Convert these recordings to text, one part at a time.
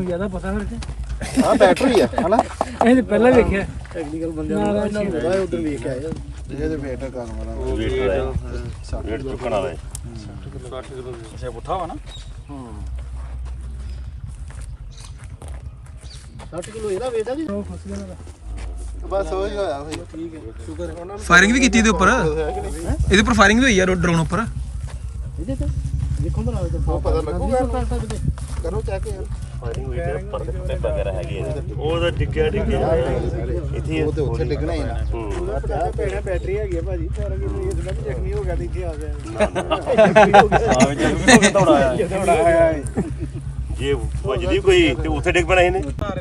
ਜ਼ਿਆਦਾ ਪਤਾ ਫਿਰ ਤੇ ਹਾਂ ਬੈਟਰੀ ਹੈ ਹਨਾ? ਇਹ ਤੇ ਪਹਿਲਾਂ ਵੇਖਿਆ। ਟੈਕਨੀਕਲ ਬੰਦਿਆਂ ਨੂੰ ਇਹਨਾਂ ਨੂੰ। ਪਤਾ ਉਧਰ ਵੇਖ ਕੇ ਆਏ ਇਹਦੇ ਬੇਟਾ ਕੰਮ ਵਾਲਾ। ਵੇਟ ਹੈ। ਵੇਟ ਚੁੱਕਣ ਵਾਲਾ ਹੈ। ਅੱਛਾ ਪੁੱਠਾ ਵਾ ਨਾ? 60 ਕਿਲੋ ਇਹਦਾ ਵੇਚਦਾ ਜੀ? ਉਹ ਫਸ ਗਿਆ ਮੇਰਾ ਬਸ ਉਹੀ ਹੋਇਆ ਹੋਈ ਠੀਕ ਹੈ ਸ਼ੁਕਰ ਹੈ ਫਾਇਰਿੰਗ ਵੀ ਕੀਤੀ ਇਹਦੇ ਉੱਪਰ? ਇਹਦੇ ਉੱਪਰ ਫਾਇਰਿੰਗ ਵੀ ਹੋਈ ਆ ਡਰੋਨ ਉੱਪਰ? ਇਹਦੇ ਤੇ ਦੇਖੋ ਬਣਾ ਕੇ ਉਹ ਪਤਾ ਲੱਗੂਗਾ ਕਰੋ ਚੈੱਕ ਯਾਰ। ਫਾਇਰਿੰਗ ਹੋਈ ਤੇ ਪਰਦੇ ਪੁੱਤੇ ਵਗੈਰਾ ਹੈਗੇ ਆ। ਉਹ ਤਾਂ ਡਿੱਗਿਆ ਡਿੱਗਿਆ। ਇੱਥੇ ਉਹ ਤੇ ਉੱਥੇ ਡਿੱਗਣਾ ਹੀ ਨਾ ਹੂੰ। ਭੈਣਾ ਬੈਟਰੀ ਹੈਗੀ ਆ ਭਾਜੀ। ਪਰ ਇਹ ਇਸ ਦਾ ਜ਼ਖਮੀ ਹੋ ਗਿਆ ਤੇ ਇੱਥੇ ਆ ਗਿਆ ਹਾਂ ਜਦ ਵੀ ਹੋ ਕੇ ਦੌੜਾ ਆਇਆ ਦੌੜਾ ਆਇਆ ਜੇ ਵੱਜਦੀ ਕੋਈ ਤੇ ਉੱਥੇ ਡਿੱਗ ਪੈਣਾ ਇਹਨੇ? ਸਰ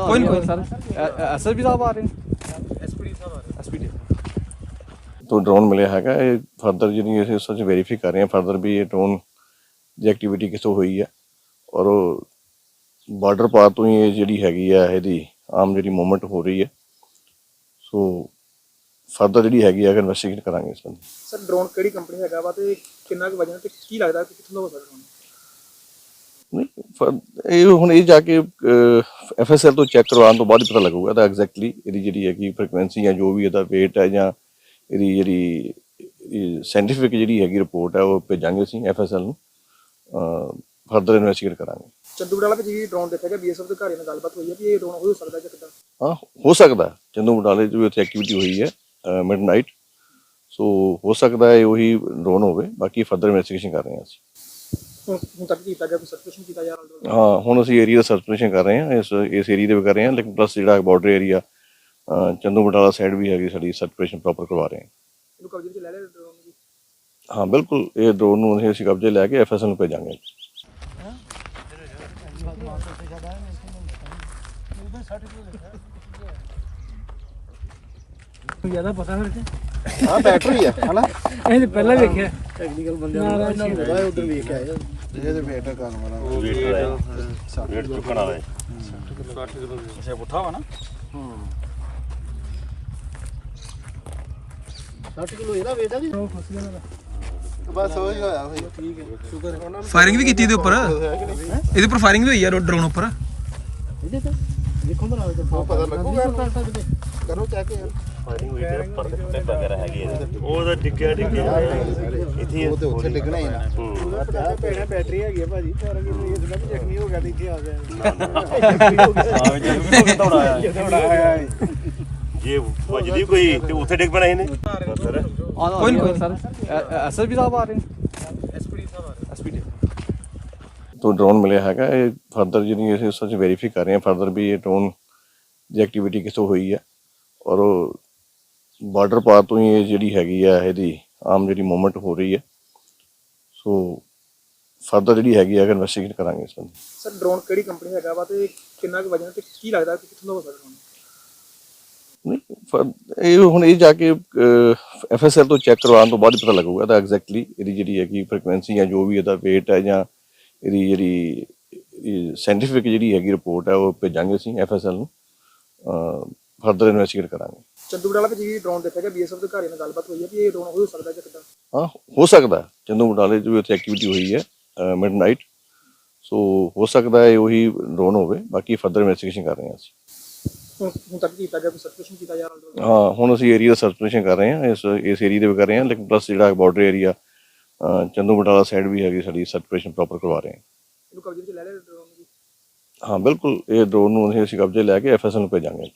ਕੋਈ ਨਹੀਂ ਕੋਈ ਸਰ। ਐਸਐਸਪੀ ਸਾਹਿਬ ਆ ਰਹੇ ਨੇ? ਐਸਪੀ ਸਾਹਿਬ ਆ ਰਹੇ ਐਸਪੀ ਤੋਂ ਡਰੋਨ ਮਿਲਿਆ ਹੈਗਾ ਇਹ ਫਰਦਰ ਜਿਹੜੀ ਅਸੀਂ ਉਸ ਵਿੱਚ ਵੈਰੀਫਾਈ ਕਰ ਰਹੇ ਹਾਂ ਫਰਦਰ ਵੀ ਇਹ ਡਰੋਨ ਦੀ ਐਕਟੀਵਿਟੀ ਕਿੱਥੋਂ ਹੋਈ ਹੈ ਔਰ ਉਹ ਬਾਰਡਰ ਪਾਰ ਤੋਂ ਹੀ ਇਹ ਜਿਹੜੀ ਹੈਗੀ ਆ ਇਹਦੀ ਆਮ ਜਿਹੜੀ ਮੂਵਮੈਂਟ ਹੋ ਰਹੀ ਹੈ ਸੋ ਫਰਦਰ ਜਿਹੜੀ ਹੈਗੀ ਆ ਇਨਵੈਸਟੀਗੇਟ ਕਰਾਂਗੇ ਇਸ ਬੰਦੇ ਸਰ ਡਰੋਨ ਕਿਹੜੀ ਕੰਪਨੀ ਹੈਗਾ ਵਾ ਤੇ ਕਿੰਨਾ ਕੁ ਵਜਨ ਤੇ ਕੀ ਲੱਗਦਾ ਕਿ ਕਿੱਥੋਂ ਦਾ ਹੋ ਸਕਦਾ ਇਹ ਹੁਣ ਇਹ ਜਾ ਕੇ ਐਫਐਸਐਲ ਤੋਂ ਚੈੱਕ ਕਰਵਾਉਣ ਤੋਂ ਬਾਅਦ ਹੀ ਪਤਾ ਲੱਗੂਗਾ ਤਾਂ ਐਗਜ਼ੈਕਟਲੀ ਇਹਦੀ ਜਿਹੜੀ ਹੈਗੀ ਫ੍ਰੀਕੁਐਂਸੀ ਜਾਂ ਜੋ ਵੀ ਇਹਦਾ weight ਹੈ ਜਾਂ ਇਹਦੀ ਜਿਹੜੀ ਸਾਇੰਟੀਫਿਕ ਜਿਹੜੀ ਹੈਗੀ ਰਿਪੋਰਟ ਹੈ ਉਹ ਭੇਜਾਂਗੇ ਅਸੀਂ ਐਫਐਸਐਲ ਨੂੰ ਫਰਦਰ ਇਨਵੈਸਟੀਗੇਟ ਕਰਾਂਗੇ। ਚੰਦੂਗੜ੍ਹ ਵਾਲਾ ਵਿੱਚ ਜਿਹੜੀ ਡਰੋਨ ਦੇਖਿਆ ਗਿਆ ਬੀਐਸਐਫ ਦੇ ਅਧਿਕਾਰੀਆਂ ਨਾਲ ਗੱਲਬਾਤ ਹੋਈ ਹੈ ਵੀ ਇਹ ਡਰੋਨ ਹੋ ਸਕਦਾ ਜਾਂ ਕਿੱਦਾਂ? ਹਾਂ ਹੋ ਸਕਦਾ। ਹੈ। ਚੰਦੂ ਬਟਾਲੇ 'ਚ ਵੀ ਉੱਥੇ ਐਕਟੀਵਿਟੀ ਹੋਈ ਹੈ ਮਿਡਨਾਈਟ ਸੋ ਹੋ ਸਕਦਾ ਹੈ ਉਹੀ ਡਰੋਨ ਹੋਵੇ ਬਾਕੀ ਫਰਦਰ ਇਨਵੈਸਟੀਗੇਸ਼ਨ ਕਰ ਰਹੇ ਹਾਂ ਅਸੀਂ। ਹੁਣ ਹੁਣ ਤੱਕ ਕੀਤਾ ਗਿਆ ਕੋਈ ਸਰਵੇਸ਼ਨ ਕੀਤਾ ਜਾ ਰਿਹਾ? ਹਾਂ ਹੁਣ ਅਸੀਂ ਏਰੀਆ ਦਾ ਸਰਚੇਸ਼ਨ ਕਰ ਰਹੇ ਹਾਂ ਇਸ ਇਸ ਏਰੀਆ ਦੇ ਵੀ ਕਰ ਰਹੇ ਹਾਂ ਲੇਕਿਨ ਪਲੱਸ ਜਿਹੜਾ border area Chandu Batala side ਵੀ ਹੈਗੀ ਸਾਡੀ ਸਰਚੇਸ਼ਨ ਪ੍ਰੋਪਰ ਕਰਵਾ ਰਹੇ ਹਾਂ। ਇਹਨੂੰ ਕਬਜ਼ੇ ਵਿੱਚ ਲੈ ਲਿਆ ਡਰੋਨ ਨੂੰ ਜੀ ਹਾਂ ਬਿਲਕੁਲ ਇਹ ਡਰੋਨ ਨੂੰ ਅਸੀਂ- ਅਸੀਂ ਕਬਜ਼ੇ ਲੈ ਕੇ ਐਫਐਸਐਲ ਨੂੰ ਭੇਜਾਂਗੇ। ਜ਼ਿਆਦਾ ਪਤਾ ਫਿਰ ਤੇ। ਹਾਂ ਬੈਟਰੀ ਹੈ ਹਨਾ? ਇਹ ਤੇ ਪਹਿਲਾਂ ਵੇਖਿਆ। ਟੈਕਨੀਕਲ ਬੰਦਿਆਂ ਨੂੰ ਇਹਨਾਂ ਨੂੰ ਪਤਾ ਉਧਰ ਵੇਖ ਕੇ ਆਏ ਇਹਦੇ ਬੇਟਾ ਕੰਮ ਵਾਲਾ। ਵੇਟ ਹੈ ਵੇਟ ਚੁੱਕਣ ਵਾਲਾ ਹੈ। ਅੱਛਾ ਪੁੱਠਾ ਵਾ ਨਾ? 60 ਕਿਲੋ ਇਹਦਾ ਵੇਚਦਾ ਜੀ? ਉਹ ਫਸ ਗਿਆ ਮੇਰਾ। ਬਸ ਉਹੀ ਹੋਇਆ ਹੋਈ ਠੀਕ ਹੈ। ਸ਼ੁਕਰ ਹੈ। ਫਾਇਰਿੰਗ ਵੀ ਕੀਤੀ ਇਹਦੇ ਉੱਪਰ? ਇਹਦੇ ਉੱਪਰ ਫਾਇਰਿੰਗ ਵੀ ਹੋਈ ਆ ਡਰੋਨ ਉੱਪਰ? ਇਹਦੇ ਤੇ? ਦੇਖੋ ਉਹ ਪਤਾ ਲੱਗੂਗਾ ਕਰੋ ਚੈੱਕ ਯਾਰ। ਫਾਇਰਿੰਗ ਹੋਈ ਤੇ ਪਰਦੇ ਪੁੱਤੇ ਵਗੈਰਾ ਹੈਗੇ ਆ। ਉਹ ਤਾਂ ਡਿੱਗਿਆ ਡਿੱਗਿਆ ਇੱਥੇ ਉਹ ਤੇ ਉੱਥੇ ਡਿੱਗਣਾ ਹੀ ਨਾ। ਹੂੰ। ਭੈਣਾ ਬੈਟਰੀ ਹੈਗੀ ਆ ਭਾਜੀ। ਪਰ ਇਹ ਇਸ ਦਾ ਜ਼ਖਮੀ ਹੋ ਗਿਆ ਤੇ ਇੱਥੇ ਆ ਗਿਆ ਹਾਂ ਜਦ ਵੀ ਹੋ ਕੇ ਦੌੜਾ ਆਇਆ। ਦੌੜਾ ਆਇਆ ਜੇ। ਵੱਜਦੀ ਕੋਈ ਤੇ ਉੱਥੇ ਡਿੱਗ ਪੈਣਾ ਇਹਨੇ। ਸਰ। ਕੋਈ ਨਹੀਂ ਕੋਈ ਸਰ ਐਸਐਸਪੀ ਸਾਹਿਬ ਆ ਰਹੇ ਨੇ? ਐਸਪੀ ਸਾਹਿਬ ਆ ਰਹੇ ਐਸਪੀ ਤੋਂ ਡਰੋਨ ਮਿਲਿਆ ਹੈਗਾ ਇਹ ਫਰਦਰ ਜਿਹੜੀ ਅਸੀਂ ਉਸ ਵਿੱਚ ਵੈਰੀਫਾਈ ਕਰ ਰਹੇ ਹਾਂ ਫਰਦਰ ਵੀ ਇਹ ਡਰੋਨ ਦੀ ਐਕਟੀਵਿਟੀ ਕਿੱਥੋਂ ਹੋਈ ਹੈ। ਔਰ ਉਹ ਬਾਰਡਰ ਪਾਰ ਤੋਂ ਹੀ ਇਹ ਜਿਹੜੀ ਹੈਗੀ ਆ ਇਹਦੀ ਆਮ ਜਿਹੜੀ ਮੂਵਮੈਂਟ ਹੋ ਰਹੀ ਹੈ ਸੋ ਫਰਦਰ ਜਿਹੜੀ ਹੈਗੀ ਆ ਇਨਵੈਸਟੀਗੇਟ ਕਰਾਂਗੇ ਇਸ ਬੰਦੇ। ਸਰ ਡਰੋਨ ਕਿਹੜੀ ਕੰਪਨੀ ਹੈਗਾ ਵਾ ਤੇ ਕਿੰਨਾ ਕੁ ਵਜਨ ਤੇ ਕੀ ਲੱਗਦਾ ਕਿ ਕਿੱਥੋਂ ਦਾ ਹੋ ਸਕਦਾ? ਨਹੀਂ ਇਹ ਹੁਣ ਇਹ ਜਾ ਕੇ ਐਫਐਸਐਲ ਤੋਂ ਚੈੱਕ ਕਰਵਾਉਣ ਤੋਂ ਬਾਅਦ ਹੀ ਪਤਾ ਲੱਗੂਗਾ ਤਾਂ ਐਗਜ਼ੈਕਟਲੀ ਇਹਦੀ ਜਿਹੜੀ ਹੈਗੀ ਫ੍ਰੀਕੁਐਂਸੀ ਜਾਂ ਜੋ ਵੀ ਇਹਦਾ weight ਹੈ ਜਾਂ ਇਹਦੀ ਜਿਹੜੀ ਸਾਇੰਟੀਫਿਕ ਜਿਹੜੀ ਹੈਗੀ ਰਿਪੋਰਟ ਹੈ ਉਹ ਭੇਜਾਂਗੇ ਅਸੀਂ ਐਫਐਸਐਲ ਨੂੰ। ਫਰਦਰ ਇਨਵੈਸਟੀਗੇਟ ਕਰਾਂਗੇ। ਚੰਦੂਗੜ੍ਹ ਵਾਲਾ ਵਿੱਚ ਜਿਹੜੀ ਡਰੋਨ ਦੇਖਿਆ ਗਿਆ ਬੀਐਸਐਫ ਦੇ ਅਧਿਕਾਰੀਆਂ ਨਾਲ ਗੱਲਬਾਤ ਹੋਈ ਹੈ ਵੀ ਇਹ ਡਰੋਨ ਹੋ ਸਕਦਾ ਜਾਂ ਕਿੱਦਾਂ? ਹਾਂ ਹੋ ਸਕਦਾ। ਹੈ। ਚੰਦੂ ਬਟਾਲੇ 'ਚ ਵੀ ਉੱਥੇ ਐਕਟੀਵਿਟੀ ਹੋਈ ਹੈ ਮਿਡਨਾਈਟ ਸੋ ਹੋ ਸਕਦਾ ਹੈ ਉਹੀ ਡਰੋਨ ਹੋਵੇ ਬਾਕੀ ਫਰਦਰ ਇਨਵੈਸਟੀਗੇਸ਼ਨ ਕਰ ਰਹੇ ਹਾਂ ਅਸੀਂ। ਹੁਣ ਤੱਕ ਕੀਤਾ ਗਿਆ ਕੋਈ ਸਰਵੇਸ਼ਨ ਕੀਤਾ ਜਾ ਰਿਹਾ? ਹਾਂ ਹੁਣ ਅਸੀਂ ਏਰੀਆ ਦਾ ਸਰਚੇਸ਼ਨ ਕਰ ਰਹੇ ਹਾਂ ਇਸ ਇਸ ਏਰੀਆ ਦੇ ਵੀ ਕਰ ਰਹੇ ਹਾਂ ਲੇਕਿਨ ਪਲੱਸ ਜਿਹੜਾ border area Chandu Batala side ਵੀ ਹੈਗੀ ਸਾਡੀ ਸਰਚੇਸ਼ਨ ਪ੍ਰੋਪਰ ਕਰਵਾ ਰਹੇ ਹਾਂ। ਇਹਨੂੰ ਕਬਜ਼ੇ ਵਿੱਚ ਲੈ ਲਿਆ ਡਰੋਨ ਹਾਂ ਬਿਲਕੁਲ ਇਹ ਡਰੋਨ ਨੂੰ ਅਸੀਂ ਕਬਜ਼ੇ ਲੈ ਕੇ ਐਫਐਸਐਲ ਨੂੰ ਭੇਜਾਂਗੇ।